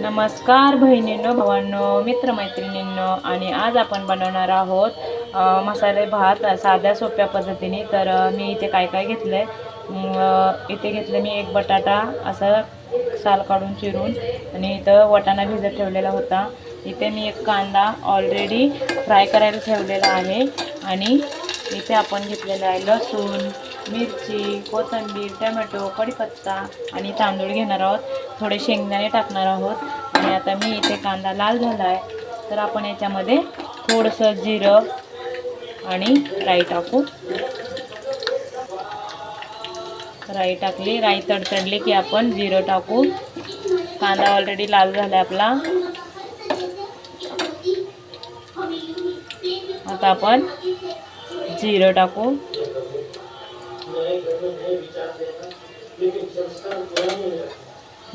नमस्कार बहिणींनो भावांनो मित्रमैत्रिणींनो आणि आज आपण बनवणार आहोत मसाले भात साध्या सोप्या पद्धतीने. तर मी इथे काय काय घेतलं आहे इथे घेतलं मी एक बटाटा असं साल काढून चिरून आणि इथं वाटाणा भिजत ठेवलेला होता. इथे मी एक कांदा ऑलरेडी फ्राय करायला ठेवलेला आहे आणि इथे आपण घेतलेलं आहे लसूण मिरची कोथिंबीर टमॅटो कढीपत्ता आणि तांदूळ घेणार आहोत. थोडे शेंगदाणे टाकणार आहोत. आणि आता मी इथे कांदा लाल झाला आहे तर आपण याच्यामध्ये थोडंसं जिरं आणि राई टाकू. राई टाकली. राई तडतडली की आपण जिरं टाकू. कांदा ऑलरेडी लाल झाला आपला. आता आपण जिरं टाकू.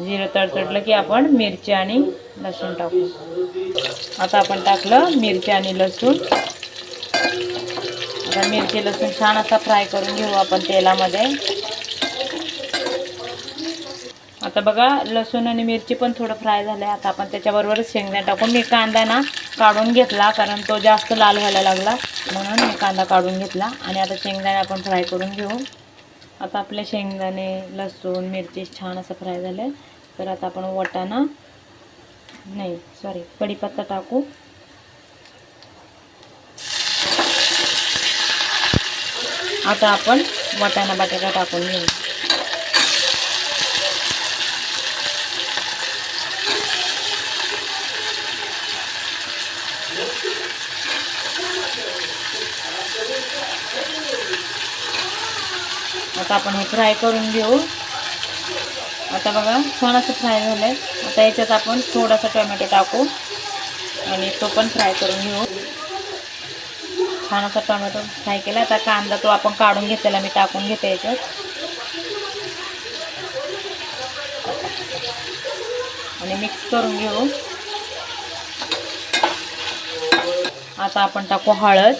जिरं तडतडलं की आपण मिरची आणि लसूण टाकू. आता आपण टाकलं मिरची आणि लसूण. आता मिरची लसूण छान असा फ्राय करून घेऊ आपण तेलामध्ये. आता बघा लसूण आणि मिरची पण थोडं फ्राय झालं आहे आता आपण त्याच्याबरोबरच शेंगण्या टाकून मी कांदा ना काढून घेतला कारण तो जास्त लाल व्हायला लागला. म्हणून मी कांदा काढून घेतला आणि आता शेंगदाणे आपण फ्राय करून घेऊ. आता आपले शेंगदाणे लसूण मिरची छान असं फ्राय झाले. तर आता आपण वाटाणा नाही सॉरी कढीपत्ता टाकू. आता आपण वाटाणा बटाटा टाकून घेऊ. आता आपण हे फ्राय करून घेऊ. आता बघा छान असं फ्राय झालं आहे आता याच्यात आपण थोडासा टोमॅटो टाकू आणि तो पण फ्राय करून घेऊ. छान असा टोमॅटो फ्राय केला. आता कांदा तो आपण काढून घेतलेला मी टाकून घेते याच्यात. आणि मिक्स करून घेऊ. आता आपण टाकू हळद.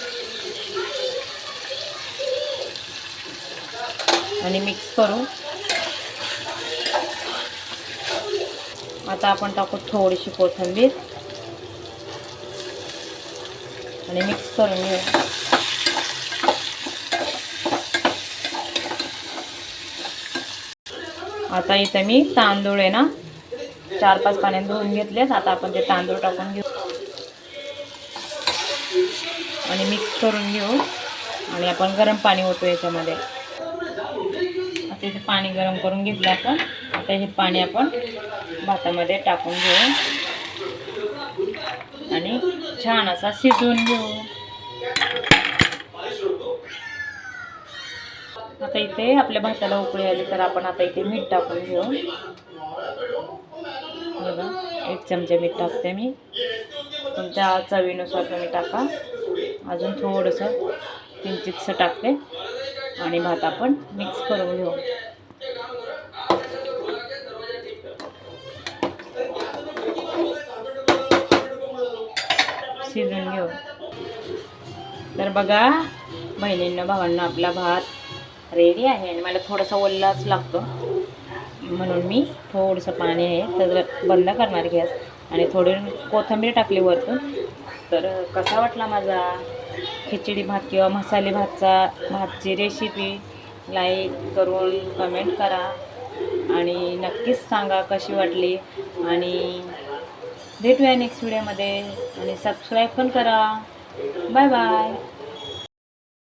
आणि मिक्स करू. आता आपण टाकू थोडीशी कोथिंबीर. आणि मिक्स करून घेऊ. आता इथं मी तांदूळ आहे ना चार पाच पाण्यात धुवून घेतलेत. आता आपण ते तांदूळ टाकून घेऊ. आणि मिक्स करून घेऊ. आणि आपण गरम पाणी होतो याच्यामध्ये. आता इथे पाणी गरम करून घेतलं आपण. आता हे पाणी आपण भातामध्ये टाकून घेऊ. आणि छान असा शिजवून घेऊ. आता इथे आपल्या भाताला उकळी आली तर आपण आता इथे मीठ टाकून घेऊ. बघा एक चमचा मीठ टाकते मी. तुमच्या चवीनुसार तुम्ही टाका. अजून थोडंसं किंचितसं टाकते. आणि भात आपण मिक्स करून घेऊ. शिजून तर बघा बहिणींना भावांना आपला भात रेडी आहे आणि मला थोडासा ओल्लाच लागतो. म्हणून मी थोडंसं पाणी आहे तर बंद करणार गॅस आणि थोडी कोथिंबीर टाकली वरतून. तर कसा वाटला माझा खिचडी भात किंवा मसाले भातचा भातची रेसिपी लाईक करून कमेंट करा आणि नक्कीच सांगा कशी वाटली आणि भेटूया नेक्स्ट व्हिडिओमध्ये आणि सबस्क्राईब पण करा. Bye bye